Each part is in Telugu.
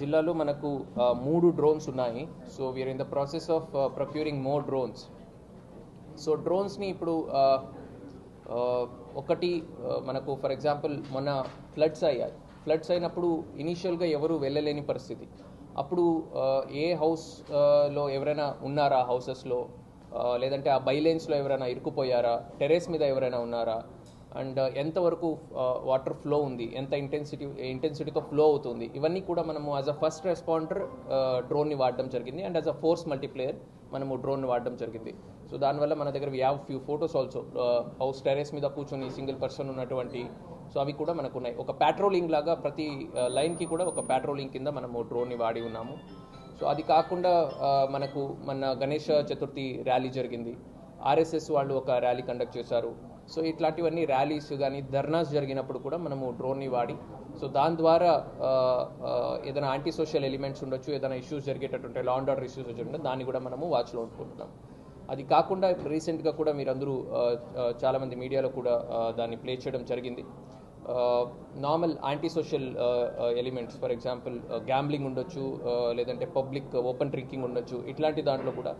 జిల్లాలో మనకు మూడు డ్రోన్స్ ఉన్నాయి. So we're in the process of procuring more drones so డ్రోన్స్ని ఇప్పుడు ఒకటి మనకు ఫర్ ఎగ్జాంపుల్ మొన్న ఫ్లడ్స్ అయ్యాయి. ఫ్లడ్స్ అయినప్పుడు ఇనీషియల్గా ఎవరు వెళ్ళలేని పరిస్థితి. అప్పుడు ఏ హౌస్లో ఎవరైనా ఉన్నారా? హౌసెస్లో లేదంటే ఆ బైలైన్స్లో ఎవరైనా ఇరుక్కుపోయారా? టెరెస్ మీద ఎవరైనా ఉన్నారా? అండ్ ఎంతవరకు వాటర్ ఫ్లో ఉంది ఎంత ఇంటెన్సిటీ ఇంటెన్సిటీతో ఫ్లో అవుతుంది ఇవన్నీ కూడా మనము యాజ్ అ ఫస్ట్ రెస్పాండర్ డ్రోన్ని వాడడం జరిగింది. And as a force multiplier మనము డ్రోన్ వాడడం జరిగింది. సో దానివల్ల మన దగ్గర have few photos also house terrace మీద కూర్చొని సింగిల్ పర్సన్ ఉన్నటువంటి సో అవి కూడా మనకు ఉన్నాయి ఒక పెట్రోలింగ్ లాగా ప్రతి లైన్కి కూడా ఒక పెట్రోలింగ్ కింద మనము డ్రోన్ని వాడి ఉన్నాము. సో అది కాకుండా మనకు మన గణేష చతుర్థి ర్యాలీ జరిగింది. ఆర్ఎస్ఎస్ వాళ్ళు ఒక ర్యాలీ కండక్ట్ చేశారు. సో ఇట్లాంటివన్నీ ర్యాలీస్ కానీ ధర్నాస్ జరిగినప్పుడు కూడా మనము డ్రోన్ని వాడి సో దాని ద్వారా ఏదైనా యాంటీ సోషల్ ఎలిమెంట్స్ ఉండొచ్చు ఏదైనా ఇష్యూస్ జరిగేటటువంటి లా అండ్ ఆర్డర్ ఇష్యూస్ వచ్చి దాన్ని కూడా మనము వాచ్లో ఉంటుకుంటున్నాం అది కాకుండా రీసెంట్గా కూడా మీరందరూ చాలామంది మీడియాలో కూడా దాన్ని ప్లే చేయడం జరిగింది. Normal anti social elements for example gambling ఉండొచ్చు లేదంటే పబ్లిక్ ఓపెన్ డ్రింకింగ్ ఉండొచ్చు ఇట్లాంటి దాంట్లో కూడా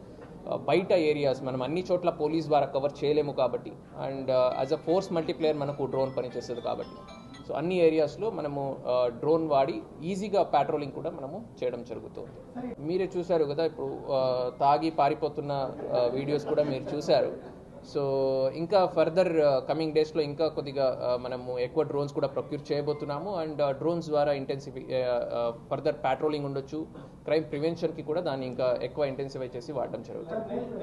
బయట ఏరియాస్ మనం అన్ని చోట్ల పోలీస్ ద్వారా కవర్ చేయలేము కాబట్టి. And as a force multiplier మనకు డ్రోన్ పనిచేస్తుంది కాబట్టి. సో అన్ని ఏరియాస్లో మనము డ్రోన్ వాడి ఈజీగా ప్యాట్రోలింగ్ కూడా మనము చేయడం జరుగుతుంది. మీరే చూశారు కదా ఇప్పుడు తాగి పారిపోతున్న వీడియోస్ కూడా మీరు చూశారు. సో ఇంకా ఫర్దర్ కమింగ్ డేస్లో ఇంకా కొద్దిగా uh, మనము ఎక్కువ డ్రోన్స్ కూడా ప్రొక్యూర్ చేయబోతున్నాము. అండ్ డ్రోన్స్ uh, ద్వారా ఇంటెన్సిఫై ఫర్దర్ ప్యాట్రోలింగ్ ఉండొచ్చు. క్రైమ్ ప్రివెన్షన్కి కూడా దాన్ని ఇంకా ఎక్కువ ఇంటెన్సిఫై చేసి వాడడం జరుగుతుంది.